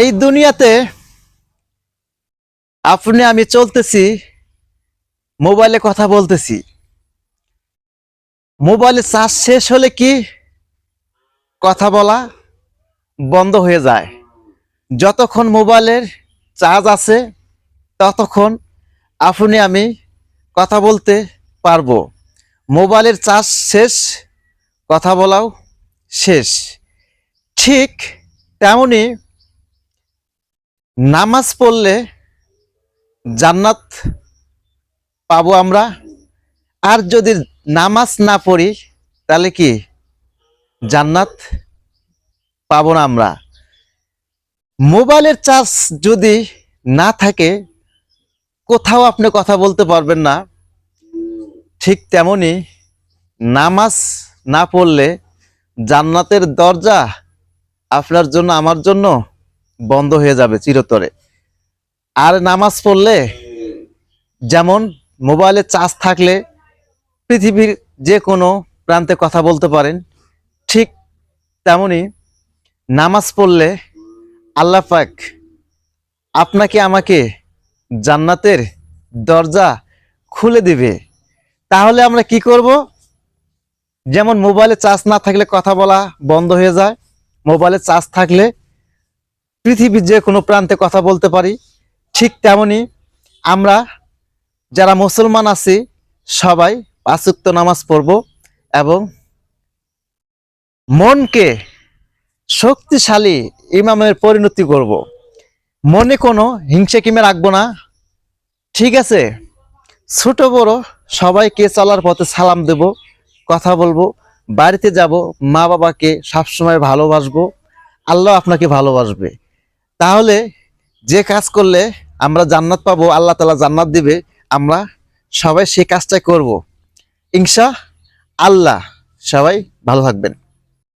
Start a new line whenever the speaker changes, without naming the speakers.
এই দুনিয়াতে আপনি, আমি চলতেছি, মোবাইলে কথা বলতেছি। মোবাইলে চার্জ শেষ হলে কি কথা বলা বন্ধ হয়ে যায়? যতক্ষণ মোবাইলের চার্জ আছে, ততক্ষণ আপনি, আমি কথা বলতে পারব। মোবাইলের চার্জ শেষ, কথা বলাও শেষ। ঠিক তেমনি নামাজ পড়লে জান্নাত পাবো আমরা। আর যদি নামাজ না পড়ি, তাহলে কি? জান্নাত পাবো না আমরা। মোবাইলের চার্জ যদি না থাকে, কোথাও আপনি কথা বলতে পারবেন না। ঠিক তেমনি নামাজ না পড়লে জান্নাতের দরজা আপনার জন্য, আমার জন্য বন্ধ হয়ে যাবে চিরতরে। আর নামাজ পড়লে যেমন মোবাইলে চার্জ থাকলে পৃথিবীর যে কোনো প্রান্তে কথা বলতে পারেন, ঠিক তেমনি নামাজ পড়লে আল্লাহ পাক আপনাকে আমাকে জান্নাতের দরজা খুলে দিবে। তাহলে আমরা কি করব? যেমন মোবাইলে চার্জ না থাকলে কথা বলা বন্ধ হয়ে যায়, মোবাইলে চার্জ থাকলে পৃথিবীর যে কোনো প্রান্তে কথা বলতে পারি, ঠিক তেমনি আমরা যারা মুসলমান আছি, সবাই পাঁচুক্ত নামাজ পড়ব এবং মনকে শক্তিশালী ইমামের পরিণতি করব। মনে কোনো হিংসে কিমে রাখব না। ঠিক আছে, ছোট বড় সবাইকে চলার পথে সালাম দেব, কথা বলব, বাড়িতে যাব মা বাবাকে সবসময় ভালোবাসবো, আল্লাহ আপনাকে ভালোবাসবে। তাহলে যে কাজ করলে আমরা জান্নাত পাবো, আল্লাহ তালা জান্নাত দিবে, আমরা সবাই সে কাজটাই করব। ইনশা আল্লাহ সবাই ভালো থাকবেন।